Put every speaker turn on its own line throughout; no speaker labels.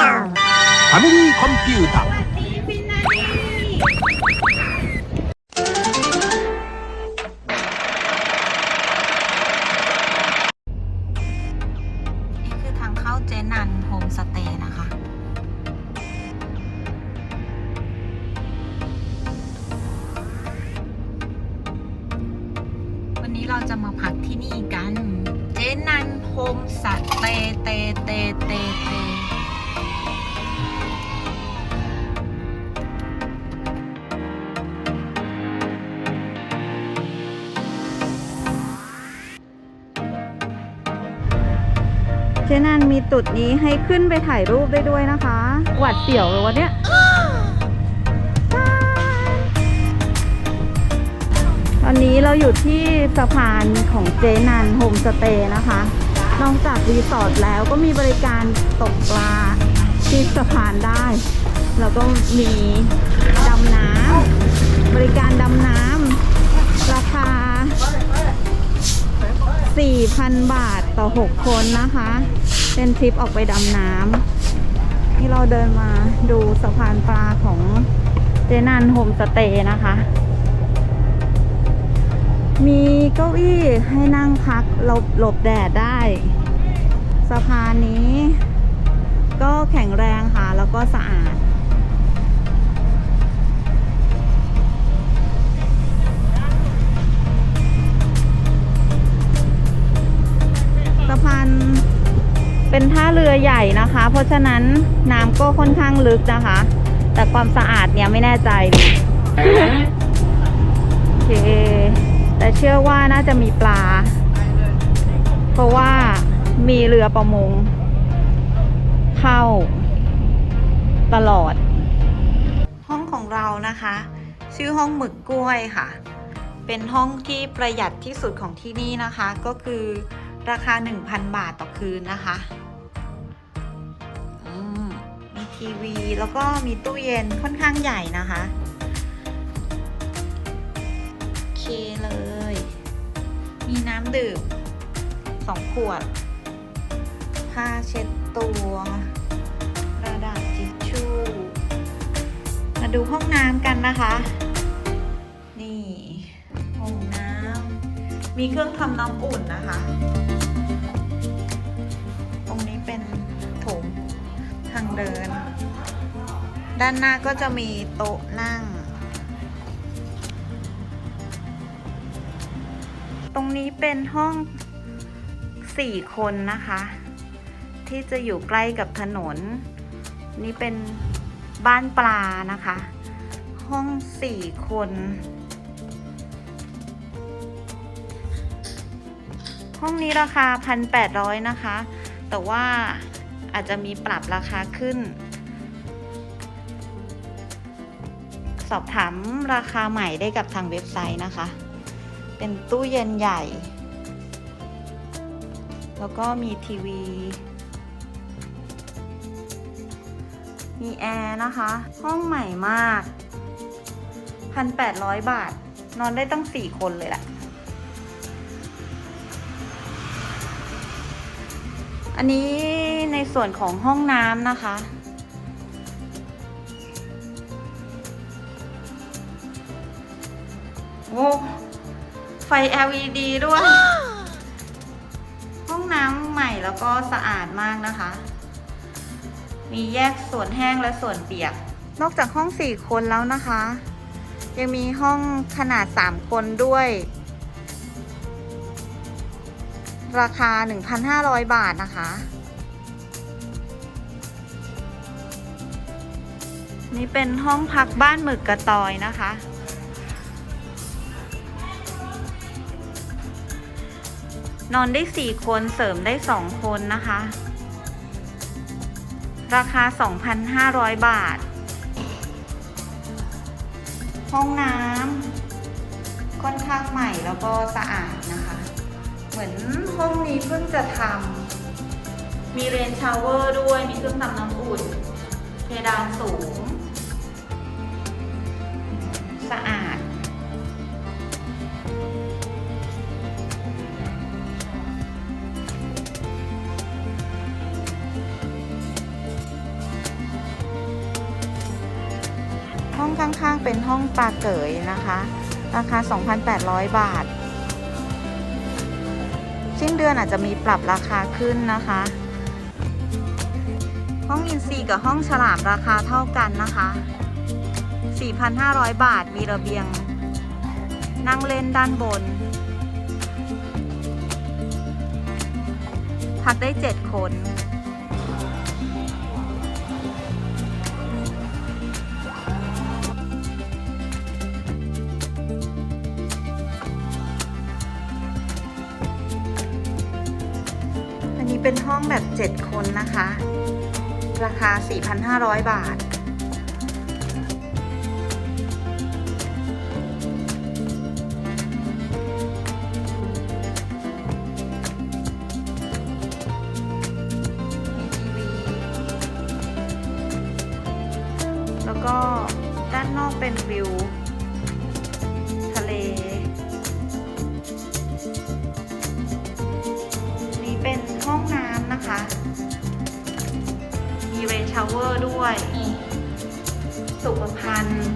ァミリーコンピュータ
เจนันมีตุดนี้ให้ขึ้นไปถ่ายรูปได้ด้วยนะคะ หวัดเสียวเลยวะเนี่ยตอนนี้เราอยู่ที่สะพานของเจนันโฮมสเตย์นะคะ นอกจากรีสอร์ทแล้วก็มีบริการตกปลาที่สะพานได้ แล้วก็มีดำน้ำบริการดำน้ำ 4,000 บาทต่อ 6 คนนะคะ เป็นทริปออกไปดำน้ำที่เราเดินมาดูสะพานปลาของเจนันโฮมสเตย์นะคะ มีเก้าอี้ให้นั่งพักหลบหลบแดดได้ สะพานนี้ก็แข็งแรงค่ะ แล้วก็สะอาด พานเป็นท่าเรือใหญ่นะคะ เพราะฉะนั้นน้ำก็ค่อนข้างลึกนะคะ แต่ความสะอาดเนี่ยไม่แน่ใจโอเค แต่เชื่อว่าน่าจะมีปลา เพราะว่ามีเรือประมง เข้า ตลอด ห้องของเรานะคะ ชื่อห้องหมึกกล้วยค่ะเป็นห้องที่ประหยัดที่สุดของที่นี่นะคะ ก็คือ ราคา 1,000 บาทต่อคืนนะคะมมีทีวีแล้วก็มีตู้เย็นค่อนข้างใหญ่นะคะโอเคเลย มีน้ำดื่ม2ขวด ผ้าเช็ดตัว กระดาษทิชชู่ มาดูห้องน้ำกันนะคะ มีเครื่องทำน้ำอุ่นนะคะ ตรงนี้เป็นโถงทางเดิน ด้านหน้าก็จะมีโต๊ะนั่ง ตรงนี้เป็นห้องสี่คนนะคะ ที่จะอยู่ใกล้กับถนน นี่เป็นบ้านปลานะคะ ห้องสี่คน ห้องนี้ราคา 1,800 นะคะ แต่ว่าอาจจะมีปรับราคาขึ้น สอบถามราคาใหม่ได้กับทางเว็บไซต์นะคะ เป็นตู้เย็นใหญ่ แล้วก็มีทีวี มีแอร์นะคะ ห้องใหม่มาก 1,800 บาท นอนได้ตั้ง 4 คนเลยแหละ อันนี้ในส่วนของห้องน้ำนะคะ โอ้ไฟ LED ด้วย ห้องน้ำใหม่แล้วก็สะอาดมากนะคะ มีแยกส่วนแห้งและส่วนเปียก นอกจากห้อง4คนแล้วนะคะ ยังมีห้องขนาด3คนด้วย ราคา 1,500 บาทนะคะ นี่เป็นห้องพักบ้านหมึกกระตอยนะคะ นอนได้ 4 คนเสริมได้ 2 คนนะคะ ราคา 2,500 บาท ห้องน้ำค่อนข้างใหม่แล้วก็สะอาดนะคะ เหมือนห้องนี้เพิ่งจะทำมีเรนชาวเวอร์ด้วย มีเครื่องทำน้ำอุ่นเพดานสูง สะอาด ห้องข้างๆเป็นห้องปลาเก๋ยนะคะ ราคา 2,800 บาท สิ้นเดือนอาจจะมีปรับราคาขึ้นนะคะ ห้องอินซีกับห้องฉลามราคาเท่ากันนะคะ 4,500 บาทมีระเบียง นั่งเล่นด้านบน พักได้ 7 คน นี้เป็นห้องแบบ 7 คนนะคะ ราคา 4,500 บาท ร์ด้วย สุขภัณฑ์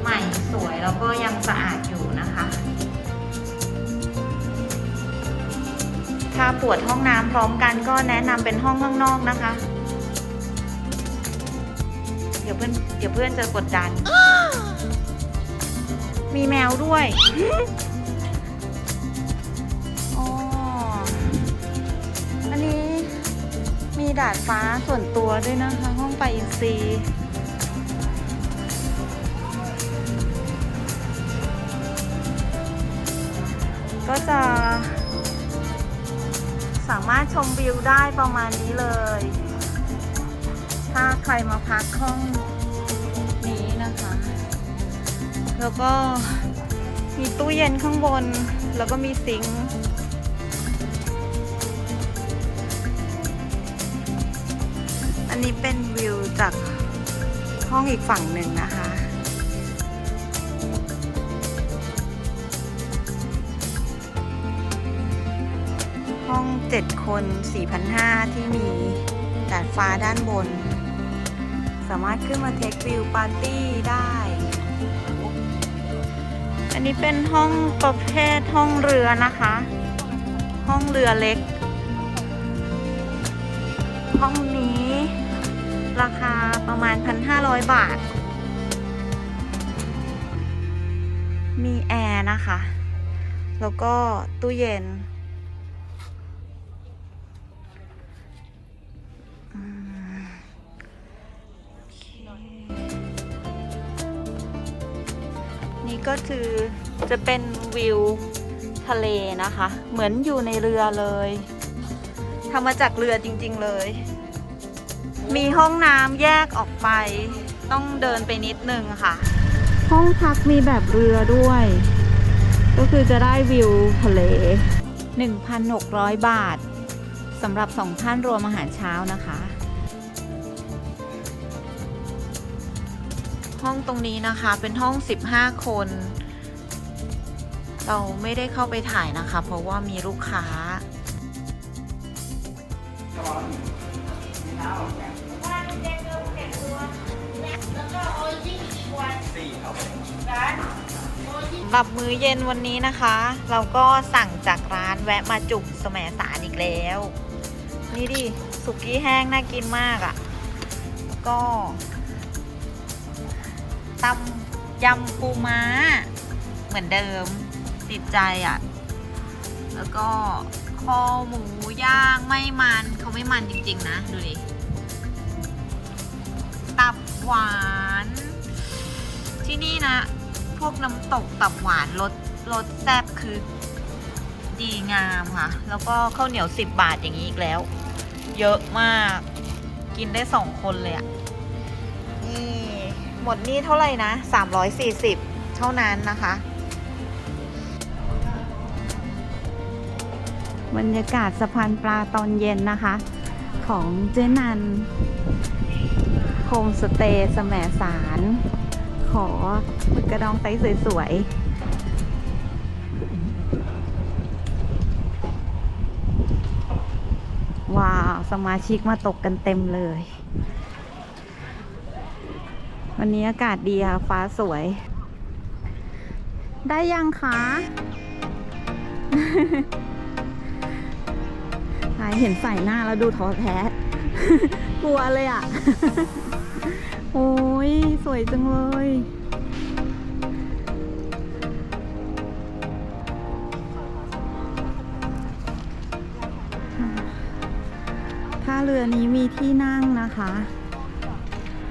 ใหม่สวยแล้วก็ยังสะอาดอยู่นะคะ ถ้าปวดห้องน้ำพร้อมกันก็แนะนำเป็นห้องข้างนอกนะคะ เดี๋ยวเพื่อนเดี๋ยวเพื่อนจะกดดัน มีแมวด้วย ดาดฟ้าส่วนตัวด้วยนะคะ ห้องไปอินซีก็จะสามารถชมวิวได้ประมาณนี้เลย ถ้าใครมาพักห้องนี้นะคะ แล้วก็มีตู้เย็นข้างบน แล้วก็มีซิงค์ นนี้เป็นวิวจากห้องอีกฝั่งหนึ่งนะคะ ห้อง7คน4,500 ที่มีดาดฟ้าด้านบน สามารถขึ้นมาเทควิวปาร์ตี้ได้ อันนี้เป็นห้องประเภทห้องเรือนะคะ ห้องเรือเล็ก ห้องนี้ ราคาประมาณ 1,500 บาท มีแอร์นะคะ แล้วก็ตู้เย็น นี่ก็คือจะเป็นวิวทะเลนะคะ เหมือนอยู่ในเรือเลยทำมาจากเรือจริง ๆ เลย มีห้องน้ำแยกออกไป ต้องเดินไปนิดนึงค่ะ ห้องพักมีแบบเรือด้วย ก็คือจะได้วิวทะเล 1,600 บาทสำหรับสองท่านรวมอาหารเช้านะคะ ห้องตรงนี้นะคะเป็นห้อง 15 คน เราไม่ได้เข้าไปถ่ายนะคะ เพราะว่ามีลูกค้าสำหรับมื้อเย็นวันนี้นะคะ เราก็สั่งจากร้านแวะมาจุกสมสารอีกแล้ว นี่ดิสุกี้แห้งน่ากินมากอะ่ะ ก็ตำยำปูม้า เหมือนเดิมติดใจอะ่ะ แล้วก็คอหมูย่างไม่มันเขาไม่มันจริง ๆ นะ ดูดิ ตับหวาน ที่นี่นะ พวกน้ำตกตับหวานรสรสแซ่บคือดีงามค่ะ แล้วก็ข้าวเหนียว10บาทอย่างนี้อีกแล้ว เยอะมาก กินได้สองคนเลยอะ่ะนี่หมดนี่เท่าไหร่นะ340เท่านั้นนะคะ บรรยากาศสะพานปลาตอนเย็นนะคะ ของเจนันโฮมสเตย์แหมสาร ขอหมึกกระดองไซส์สวยๆ ว้าว สมาชิกมาตกกันเต็มเลย วันนี้อากาศดีค่ะ ฟ้าสวย ได้ยังคะหายเห็นใส่หน้าแล้วดูท้อแท้ กลัวเลยอะ โอ้ย สวยจังเลย ถ้าเรือนี้มีที่นั่งนะคะ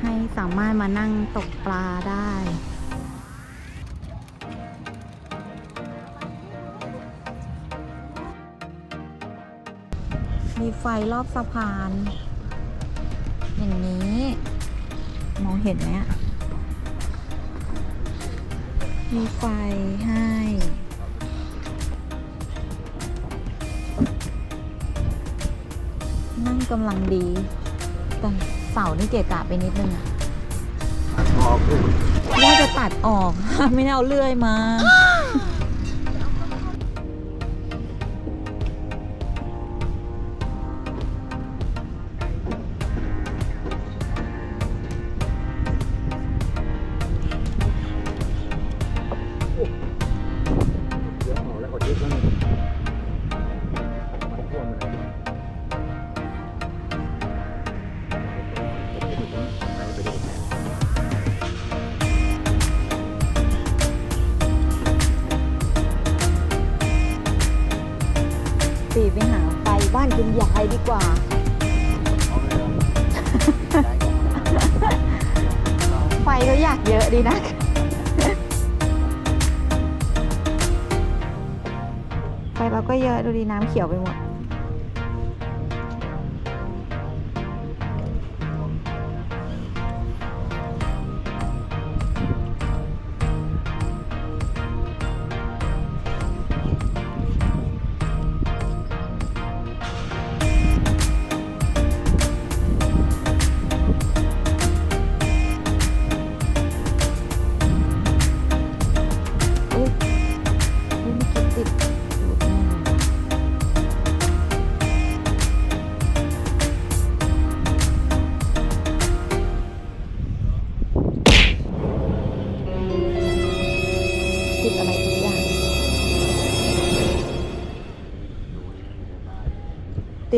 ให้สามารถมานั่งตกปลาได้มีไฟรอบสะพาน อย่างนี้ เห็นไหมอะมีไฟให้ นั่งกำลังดี แต่เสานี่เกะกะไปนิดนึงอะ
พอพูด
ว่าจะตัดออก ไม่ได้เอาเลื่อยมาานคุณยายดีกว่า
เอาเลยเหรอ
ไฟก็อยากเยอะดีนะไฟเราก็เยอะดูดีน้ำเขียวไปหมด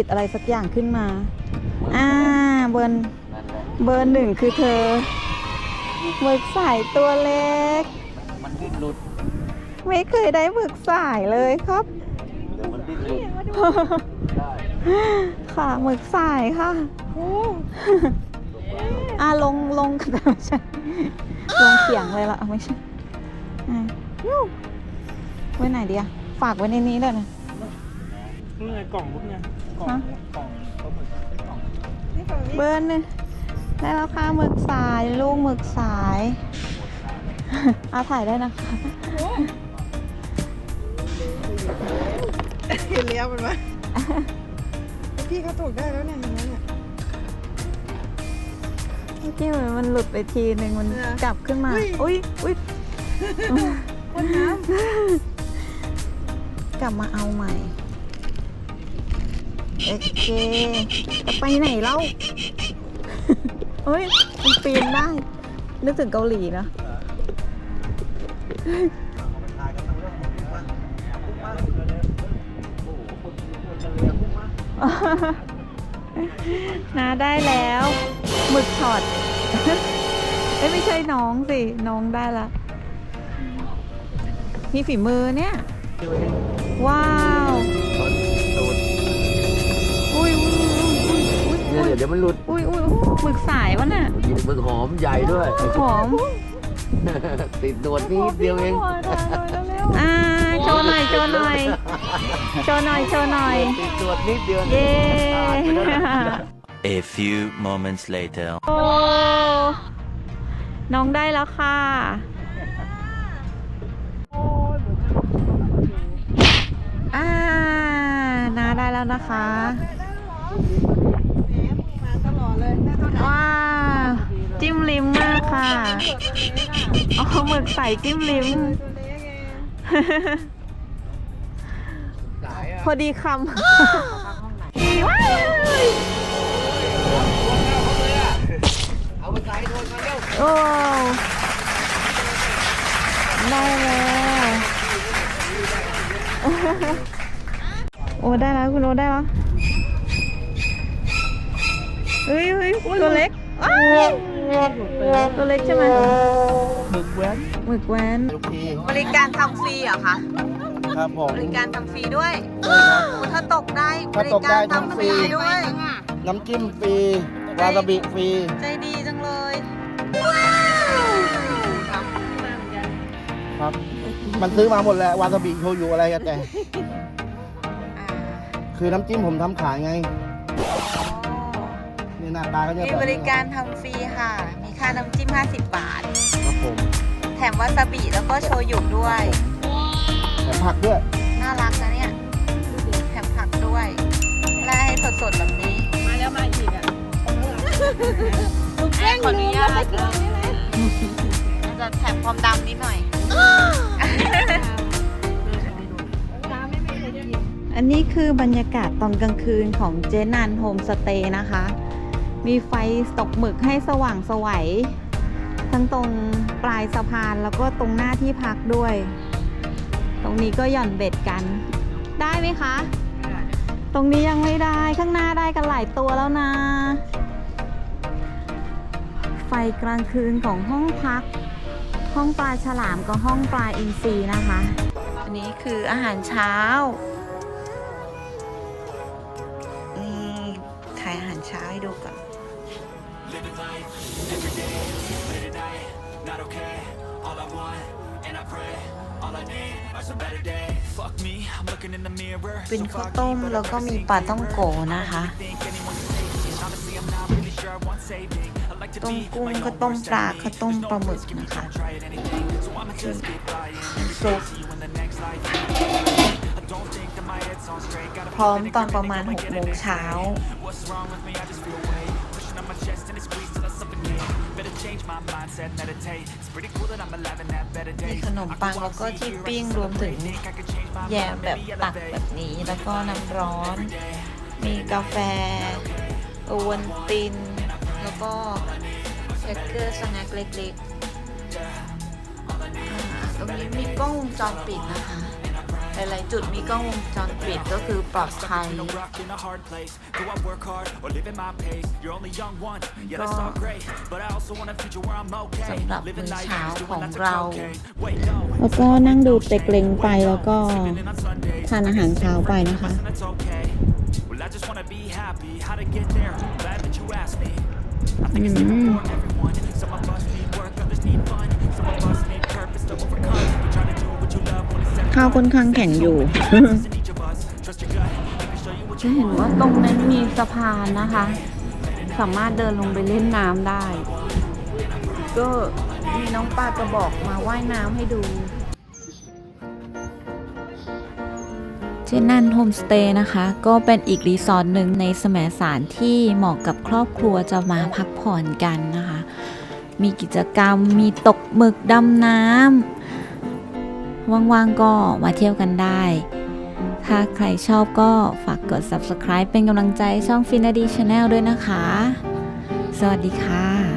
อะไรสักอย่างขึ้นมา อ่า เบอร์
นั่นแหละ
เบอร์หนึ่งคือเธอหมึกสายตัวเล็ก
มันดิ้นหลุด
ไม่เคยได้หมึกสายเลยครับ
เดี๋ยวมันดิ้นหลุดได้
ค่ะหมึกสายค่ะอะลงลงแต่ไม่ใช่ลงเขียงเลยละไม่ใช่อะยู้ไว้ไหนดีอะฝากไว้ในนี้เลยนะ
นี่ไงกล่องพวกเนี้ยกล่อง
ฮะ
กล่องปลาหมึกไอ้กล่อง
เบอร์หนึงได้แล้วค่ะหมึกสายลูกหมึกสายเอาถ่ายได้นะคะ
เห็นเลี้ยวมันวะพี่เขาตกได้แล้วเนี่ยอย่างนั้นเนี่ย
เมื่อกี้เหมือนมันหลุดไปทีหนึ่งมัน
เหรอ
จับขึ้นมา
อุ้ย
อุ้ยอุ้ย
พ่นน้
กลับมาเอาใหม่ โอเคจะไปไหนเล่าเฮ้ย มันปีนได้ นึกถึงเกาหลีนะนาได้แล้วหมึกช็อตเอ้ยไม่ใช่น้องสิ น้องได้ละ มีฝีมือเนี่ย ว้าว
อุ้
ย
เนี่ย
อุ้ย
เดี๋ยวมันหลุด
อุ้ยอุ้ยอุ้ยหมึกสายวะน่ะ
กินมึกหอมใหญ่ด้วย
หอม
ติดหนวดนิดเดียวเอง
อ่า โชว์หน่อย โชว์หน่อย โชว์หน่อย โชว์หน่อย
ติดหนวดนิดเดียว
เย้
ขาดไปแล้วนะ
A few moments later.
โอ้ น้องได้แล้วค่ะ อ่านาได้แล้วนะคะำ
มาตลอด เลยได้เท่าไหร่
ว้าว จิ้มลิ้มมากค่ะอ๋อหมึกใส่จิ้มลิ้ม
ตัวเล็กเอง
พอดีคำว้าว
เอา
โอ้ได้แล้วโอ้ได้แล้วคุณโอได้แล้ว ตัวเล็กอ้าวตัวเล็กใช่ไหม
หมึกแว้น
หมึกแว้น
ทุกที
บริการทำฟรีเหรอคะ
ครับผม
บริการทำฟรีด้วย
ใช่ครับ
โอ้ถ้าตกได้บ
ถ้า
ริ
ตก
กา
ได้
ร
ทำ
ทำ
ฟ
ฟ
รี
รีด้วย
น้ำจิ้มฟรีวาซาบิฟรี
ใจดีจังเลย
ครับ มันซื้อมาหมดแหละวาซาบิโชยุอะไรกันแต่ คือน้ำจิ้มผมทำขายไง นี่หน้าตาก็จะ
มี
แบบ
บริการทำฟรีค่ะ มีค่าน้ำจิ้ม 50 บาท
ครับผม
แถมวาซาบิแล้วก็โชยุด้วย
แต่ผักด้วย
น่ารักนะเนี่ยแถมผักด้วยและให้สดๆแบบนี้ มาแล้วมาอีกอะแม่ขออนุญาตจะแถมความดำนิดหน่อย อันนี้คือบรรยากาศตอนกลางคืนของเจนันโฮมสเตย์นะคะ มีไฟตกหมึกให้สว่างสวัยทั้งตรงปลายสะพานแล้วก็ตรงหน้าที่พักด้วย ตรงนี้ก็หย่อนเบ็ดกัน ได้ไหมคะ ตรงนี้ยังไม่ได้ข้างหน้าได้กันหลายตัวแล้วนะ ไฟกลางคืนของห้องพัก ห้องปลาฉลามกับห้องปลาอินทรีนะคะ อันนี้คืออาหารเช้า เป็นข้าวต้มแล้วก็มีปลาต้องโกนะคะ ต้มกุ้งข้าวต้มปลาข้าวต้มปลาหมึกนะคะซุปพร้อมตอนประมาณ6โมงเช้า มีขนมปังแล้วก็ที่ปิ้งรวมถึงแยมแบบตักแบบนี้แล้วก็น้ำร้อน มีกาแฟโอวันติน แล้วก็แครกเกอร์สแน็คเล็กๆอ่าตรงนี้มีกล้องวงจรปิดนะคะห ลายๆ จุดมีกล้องวงจรปิดก็คือปลอดภัยก็สำหรับมื้อเช้าของเรา แล้วก็นั่งดูเต็กเล็งไปแล้วก็ทานอาหารเช้าไปนะคะอืม ข้าวค่อนข้างแข็งอยู่ จะเห็นว่าตรงนั้นมีสะพานนะคะ สามารถเดินลงไปเล่นน้ำได้ ก็มีน้องปลากระบอกมาว่ายน้ำให้ดูเจนันโฮมสเตย์นะคะ ก็เป็นอีกรีสอร์ทหนึ่งในสมสารที่เหมาะกับครอบครัวจะมาพักผ่อนกันนะคะ มีกิจกรรมมีตกหมึกดำน้ำ ว่างๆก็มาเที่ยวกันได้ ถ้าใครชอบก็ฝากกด subscribe เป็นกำลังใจช่อง Finady Channel ด้วยนะคะ สวัสดีค่ะ